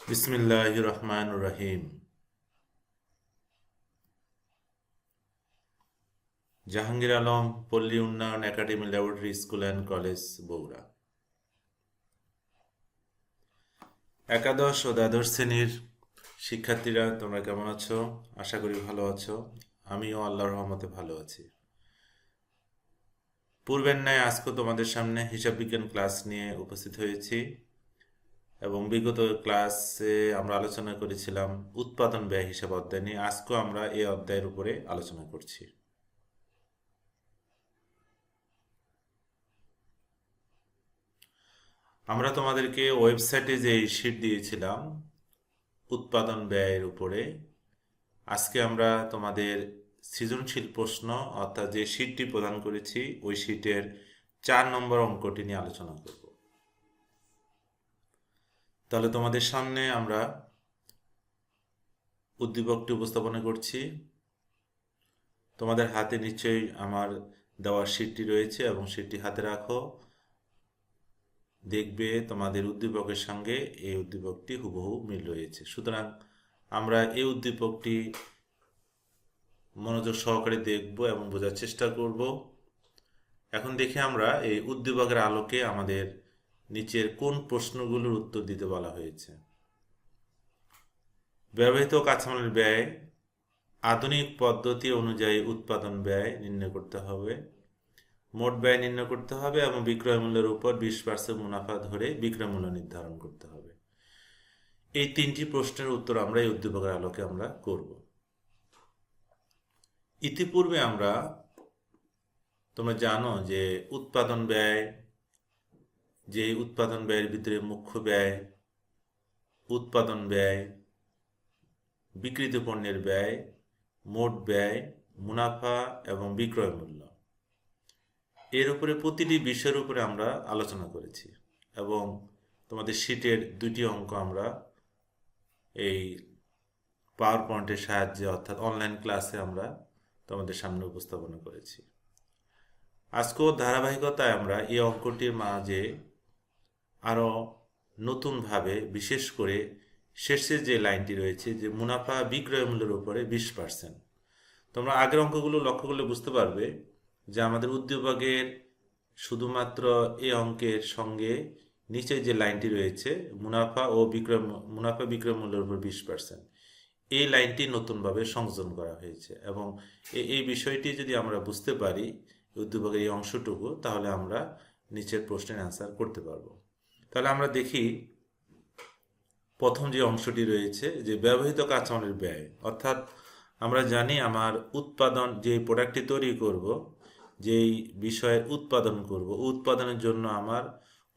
বিসমিল্লাহ রহমান রহিম জাহাঙ্গীর আলম, পল্লী উন্নয়ন academy laboratory school and college, Bogura. একাদশ ও দ্বাদশ শ্রেণির শিক্ষার্থীরা, তোমরা কেমন আছো? আশা করি ভালো আছো। আমিও আল্লাহর রহমতে ভালো আছি। পূর্বের ন্যায় আজকে তোমাদের সামনে হিসাব বিজ্ঞান ক্লাস নিয়ে উপস্থিত হয়েছি। এবং বিগত ক্লাসে আমরা আলোচনা করেছিলাম উৎপাদন ব্যয় হিসাব অধ্যায় নিয়ে। আজকেও আমরা এই অধ্যায়ের উপরে আলোচনা করছি। আমরা তোমাদেরকে ওয়েবসাইটে যে শিট দিয়েছিলাম উৎপাদন ব্যয়ের উপরে, আজকে আমরা তোমাদের সৃজনশীল প্রশ্ন, অর্থাৎ যে শিটটি প্রদান করেছি, ওই শিটের চার নম্বর অঙ্কটি নিয়ে আলোচনা করব। তাহলে তোমাদের সামনে আমরা উদ্দীপকটি উপস্থাপনা করছি। তোমাদের হাতে নিশ্চয়ই আমার দেওয়ার শিটটি রয়েছে এবং শিটটি হাতে রাখো। দেখবে তোমাদের উদ্দীপকের সঙ্গে এই উদ্দীপকটি হুবহু মিল রয়েছে। সুতরাং আমরা এই উদ্দীপকটি মনোযোগ সহকারে দেখব এবং বোঝার চেষ্টা করব। এখন দেখে আমরা এই উদ্দীপকের আলোকে আমাদের নিচের কোন প্রশ্নগুলোর উত্তর দিতে বলা হয়েছে? ব্যবহৃত কাঁচামালের ব্যয়, আধুনিক পদ্ধতি অনুযায়ী উৎপাদন ব্যয় নির্ণয় করতে হবে, মোট ব্যয় নির্ণয় করতে হবে এবং বিক্রয় মূল্যের উপর বিশ পার্সেন্ট মুনাফা ধরে বিক্রয় মূল্য নির্ধারণ করতে হবে। এই তিনটি প্রশ্নের উত্তর আমরা এই উদ্দীপকের আলোকে আমরা করব। ইতিপূর্বে আমরা তোমরা জানো যে উৎপাদন ব্যয় যে উৎপাদন ব্যয়ের ভিতরে মুখ্য ব্যয়, উৎপাদন ব্যয়, বিক্রিত পণ্যের ব্যয়, মোট ব্যয়, মুনাফা এবং বিক্রয় মূল্য। এর উপরে প্রতিটি বিষয়ের উপরে আমরা আলোচনা করেছি এবং তোমাদের শীটের দুটি অঙ্ক আমরা এই পাওয়ার পয়েন্টের সাহায্যে অর্থাৎ অনলাইন ক্লাসে আমরা তোমাদের সামনে উপস্থাপনা করেছি। আজকেও ধারাবাহিকতায় আমরা এই অঙ্কটির মাঝে আরও নতুনভাবে, বিশেষ করে শেষের যে লাইনটি রয়েছে যে মুনাফা বিক্রয় মূল্যের উপরে বিশ পার্সেন্ট তোমরা আগের অঙ্কগুলো লক্ষ্য করলে বুঝতে পারবে যে আমাদের উদ্যোগের শুধুমাত্র এই অঙ্কের সঙ্গে নিচে যে লাইনটি রয়েছে, মুনাফা ও বিক্রয় মুনাফা বিক্রয় মূল্যের উপর বিশ পার্সেন্ট এই লাইনটি নতুনভাবে সংযোজন করা হয়েছে। এবং এই বিষয়টি যদি আমরা বুঝতে পারি উদ্যোগের এই অংশটুকু, তাহলে আমরা নিচের প্রশ্নের অ্যান্সার করতে পারব। তাহলে আমরা দেখি প্রথম যে অংশটি রয়েছে, যে ব্যবহৃত কাঁচামালের ব্যয়। অর্থাৎ আমরা জানি আমার উৎপাদন, যে প্রোডাক্টটি তৈরি করব, যেই বিষয়ে উৎপাদন করব, উৎপাদনের জন্য আমার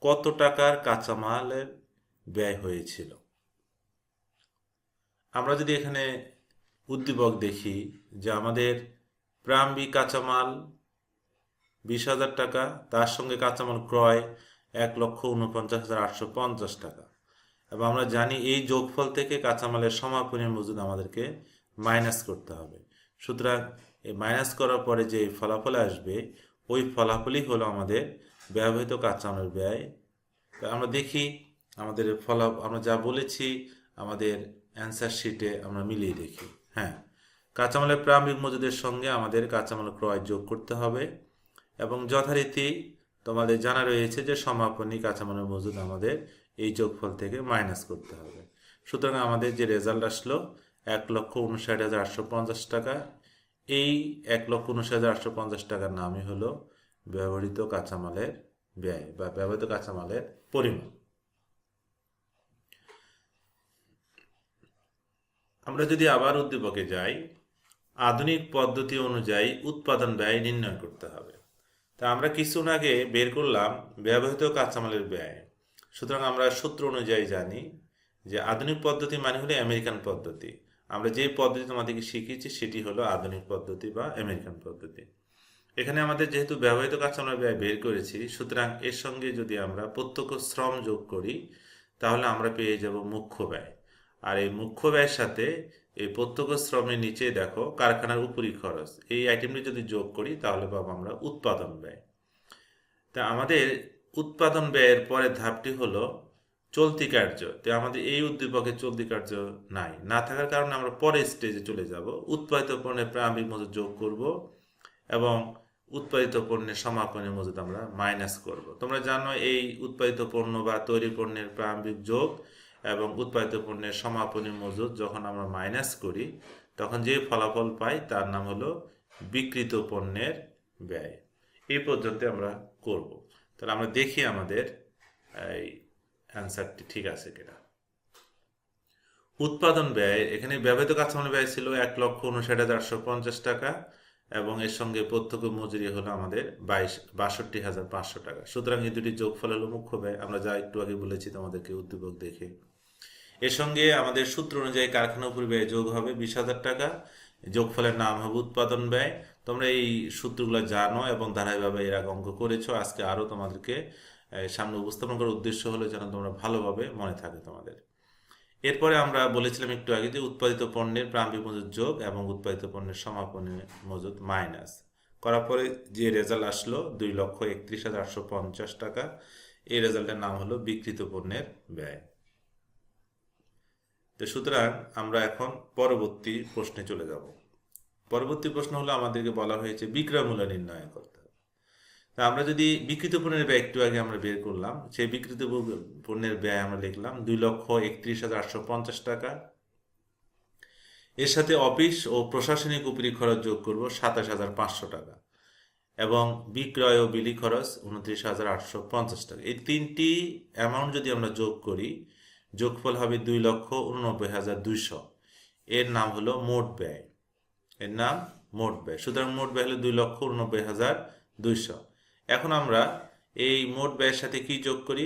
কত টাকার কাঁচামালের ব্যয় হয়েছিল। আমরা যদি এখানে উদ্দীপক দেখি, যে আমাদের প্রারম্ভিক কাঁচামাল বিশ হাজার টাকা, তার সঙ্গে কাঁচামাল ক্রয় এক লক্ষ উনপঞ্চাশ হাজার আটশো পঞ্চাশ টাকা। এবং আমরা জানি এই যোগফল থেকে কাঁচামালের সমাপনী মজুদ আমাদেরকে মাইনাস করতে হবে। সুতরাং এই মাইনাস করার পরে যে ফলাফল আসবে, ওই ফলাফলই হলো আমাদের ব্যবহৃত কাঁচামালের ব্যয়। আমরা দেখি আমাদের ফলা, আমরা যা বলেছি আমাদের অ্যান্সার শিটে আমরা মিলিয়ে দেখি। হ্যাঁ কাঁচামালের প্রারম্ভিক মজুদের সঙ্গে আমাদের কাঁচামাল ক্রয় যোগ করতে হবে এবং যথারীতি তোমাদের জানা রয়েছে যে সমাপনী কাঁচামালের মজুদ আমাদের এই যোগফল থেকে মাইনাস করতে হবে। সুতরাং আমাদের যে রেজাল্ট আসলো, এক লক্ষ উনষাট হাজার আটশো পঞ্চাশ টাকা। এই এক লক্ষ উনষাট হাজার আটশো পঞ্চাশ টাকার নামই হলো ব্যবহৃত কাঁচামালের ব্যয় বা ব্যবহৃত কাঁচামালের পরিমাণ। আমরা যদি আবার উদ্দীপকে যাই, আধুনিক পদ্ধতি অনুযায়ী উৎপাদন ব্যয় নির্ণয় করতে হবে। তা আমরা কিছুক্ষণ আগে বের করলাম ব্যবহৃত কাঁচামালের ব্যয়। সুতরাং আমরা সূত্র অনুযায়ী জানি যে আধুনিক পদ্ধতি মানে হলো আমেরিকান পদ্ধতি। আমরা যে পদ্ধতি তোমাদেরকে শিখিয়েছি সেটি হলো আধুনিক পদ্ধতি বা আমেরিকান পদ্ধতি। এখানে আমাদের যেহেতু ব্যবহৃত কাঁচামাল ব্যয় বের করেছি, সুতরাং এর সঙ্গে যদি আমরা প্রত্যক্ষ শ্রম যোগ করি, তাহলে আমরা পেয়ে যাব মুখ্য ব্যয়। আর এই মুখ্য ব্যয়ের সাথে এই প্রত্যক্ষ শ্রমের নিচে দেখো কারখানার উপরি খরচ। এই আইটেমটি যদি যোগ করি, তাহলে পাবো আমরা উৎপাদন ব্যয়। তা আমাদের উৎপাদন ব্যয়ের পরের ধাপটি হলো চলতি কার্য। তো আমাদের এই উদ্দীপকে চলতি কার্য নাই। না থাকার কারণে আমরা পরের স্টেজে চলে যাব। উৎপাদিত পণ্যের প্রারম্ভিক মজুদ যোগ করব এবং উৎপাদিত পণ্যের সমাপনের মজুদ আমরা মাইনাস করব। তোমরা জানো এই উৎপাদিত পণ্য বা তৈরি পণ্যের প্রারম্ভিক যোগ এবং উৎপাদিত পণ্যের সমাপনী মজুদ যখন আমরা মাইনাস করি, তখন যে ফলাফল পাই তার নাম হলো বিকৃত পণ্যের ব্যয়। এই পর্যন্ত আমরা করব। তাহলে আমরা দেখি আমাদের এই অ্যান্সারটি ঠিক আছে কিনা। উৎপাদন ব্যয়, এখানে ব্যবহৃত কাঁচামাল ব্যয় ছিল এক লক্ষ উনষাট হাজার আটশো পঞ্চাশ টাকা এবং এর সঙ্গে প্রত্যক্ষ মজুরি হলো আমাদের বাইশ, বাষট্টি হাজার পাঁচশো টাকা। সুতরাং এই দুটি যোগফল হলো মুখ্য ব্যয়, আমরা যা একটু আগে বলেছি তোমাদেরকে উদ্দীপক দেখে। এর সঙ্গে আমাদের সূত্র অনুযায়ী কারখানা উপর ব্যয় যোগ হবে বিশ হাজার টাকা। যোগফলের নাম হবে উৎপাদন ব্যয়। তোমরা এই সূত্রগুলো জানো এবং ধারাবাহিকভাবে এর আগে অঙ্ক করেছ। আজকে আরও তোমাদেরকে সামনে উপস্থাপন করার উদ্দেশ্য হলো যেন তোমরা ভালোভাবে মনে থাকে তোমাদের। এরপরে আমরা বলেছিলাম একটু আগে যে উৎপাদিত পণ্যের প্রারম্ভিক মজুদ যোগ এবং উৎপাদিত পণ্যের সমাপনী মজুদ মাইনাস। করার পরে যে রেজাল্ট আসলো দুই লক্ষ একত্রিশ হাজার আটশো পঞ্চাশ টাকা। এই রেজাল্টের নাম হলো বিকৃত পণ্যের ব্যয়। তো সুতরাং আমরা এখন পরবর্তী প্রশ্নে চলে যাব। পরবর্তী প্রশ্ন হলো আমাদেরকে বলা হয়েছে বিক্রয় মূল্য নির্ণয় করতে। হবে তা আমরা যদি বিকৃত পণ্যের ব্যয় একটু আগে আমরা বের করলাম, সেই বিকৃত পণ্যের ব্যয় আমরা লিখলাম দুই লক্ষ একত্রিশ হাজার আটশো পঞ্চাশ টাকা। এর সাথে অফিস ও প্রশাসনিক উপরি খরচ যোগ করব সাতাশ হাজার পাঁচশো টাকা এবং বিক্রয় ও বিলি খরচ উনত্রিশ হাজার আটশো পঞ্চাশ টাকা। এই তিনটি অ্যামাউন্ট যদি আমরা যোগ করি যোগফল হবে দুই লক্ষ উননব্বই হাজার দুইশো। এর নাম হলো মোট ব্যয়। এর নাম মোট ব্যয়। সুতরাং মোট ব্যয় হলো দুই লক্ষ উননব্বই হাজার দুইশো। এখন আমরা এই মোট ব্যয়ের সাথে কি যোগ করি?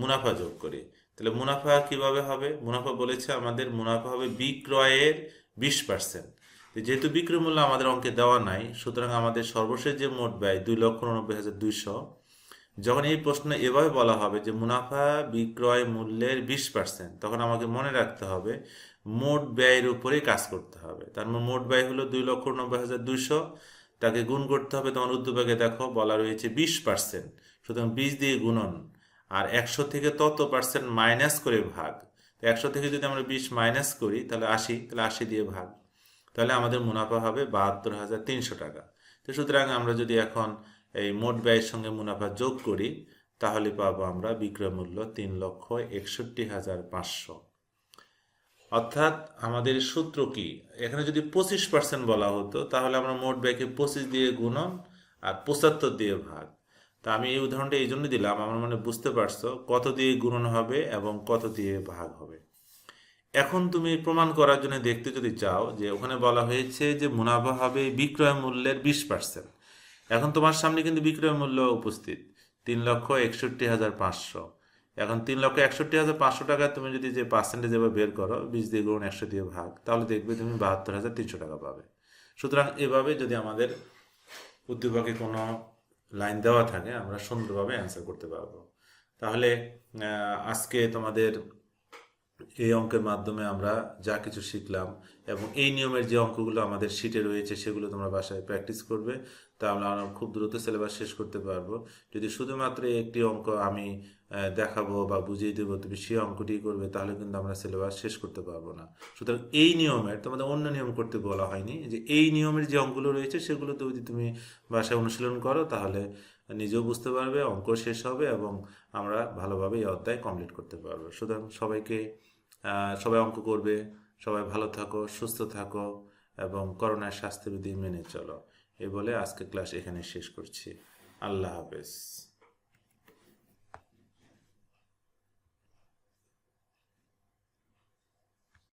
মুনাফা যোগ করি। তাহলে মুনাফা কীভাবে হবে? মুনাফা বলেছে আমাদের মুনাফা হবে বিক্রয়ের বিশ পার্সেন্ট। যেহেতু বিক্রয় মূল্য আমাদের অঙ্কে দেওয়া নাই, সুতরাং আমাদের সর্বশেষ যে মোট ব্যয় দুই লক্ষ উননব্বই হাজার দুইশো যখন এই প্রশ্ন এভাবে বলা হবে যে মুনাফা বিক্রয় মূল্যের বিশ পার্সেন্ট তখন আমাকে মনে রাখতে হবে মোট ব্যয়ের উপরেই কাজ করতে হবে। তার মানে মোট ব্যয় হলো দুই লক্ষ নব্বই হাজার দুইশো, তাকে গুণ করতে হবে তোমার উদ্যোগে দেখো বলা রয়েছে বিশ পার্সেন্ট সুতরাং বিশ দিয়ে গুণন, আর একশো থেকে তত পার্সেন্ট মাইনাস করে ভাগ। তো একশো থেকে যদি আমরা বিশ মাইনাস করি, তাহলে আশি তাহলে আশি দিয়ে ভাগ। তাহলে আমাদের মুনাফা হবে বাহাত্তর হাজার তিনশো টাকা। তো সুতরাং আমরা যদি এখন এই মোট ব্যয়ের সঙ্গে মুনাফা যোগ করি, তাহলে পাবো আমরা বিক্রয় মূল্য তিন লক্ষ একষট্টি হাজার পাঁচশো। অর্থাৎ আমাদের সূত্র কি? এখানে যদি পঁচিশ পার্সেন্ট বলা হতো, তাহলে আমরা মোট ব্যয়কে পঁচিশ দিয়ে গুণন আর পঁচাত্তর দিয়ে ভাগ। তা আমি এই উদাহরণটা এই জন্য দিলাম, আমার মনে বুঝতে পারছ কত দিয়ে গুণন হবে এবং কত দিয়ে ভাগ হবে। এখন তুমি প্রমাণ করার জন্য দেখতে যদি চাও যে ওখানে বলা হয়েছে যে মুনাফা হবে বিক্রয় মূল্যের বিশ পার্সেন্ট এখন তোমার সামনে কিন্তু বিক্রয় মূল্য উপস্থিত। তিন লক্ষ একষট্টি হাজার পাঁচশো। এখন তিন লক্ষ একষট্টি হাজার পাঁচশো টাকা তুমি যদি যে পার্সেন্টেজ এবার বের করো, বিশ দিয়ে গুণ একশো দিয়ে ভাগ, তাহলে দেখবে তুমি বাহাত্তর হাজার তিনশো টাকা পাবে। সুতরাং এভাবে যদি আমাদের উদ্দীপকে কোনো লাইন দেওয়া থাকে, আমরা সুন্দরভাবে অ্যান্সার করতে পারব। তাহলে আজকে তোমাদের এই অঙ্কের মাধ্যমে আমরা যা কিছু শিখলাম এবং এই নিয়মের যে অঙ্কগুলো আমাদের শিটে রয়েছে, সেগুলো তোমরা বাসায় প্র্যাকটিস করবে। তাহলে আমরা খুব দ্রুত সিলেবাস শেষ করতে পারব। যদি শুধুমাত্র একটি অঙ্ক আমি দেখাবো বা বুঝিয়ে দেবো, তুমি সেই অঙ্কটি করবে, তাহলে কিন্তু আমরা সিলেবাস শেষ করতে পারব না। সুতরাং এই নিয়মের, তোমাদের অন্য নিয়ম করতে বলা হয়নি, যে এই নিয়মের যে অঙ্কগুলো রয়েছে, সেগুলো যদি তুমি বাসায় অনুশীলন করো, তাহলে নিজেও বুঝতে পারবে, অঙ্ক শেষ হবে এবং আমরা ভালোভাবে এই অধ্যায় কমপ্লিট করতে পারব। সুতরাং সবাইকে সবাই অঙ্ক করবে, সবাই ভালো থাকো, সুস্থ থাকো এবং করোনার স্বাস্থ্যবিধি মেনে চলো। এই বলে আজকে ক্লাস এখানে শেষ করছি। আল্লাহ হাফেজ।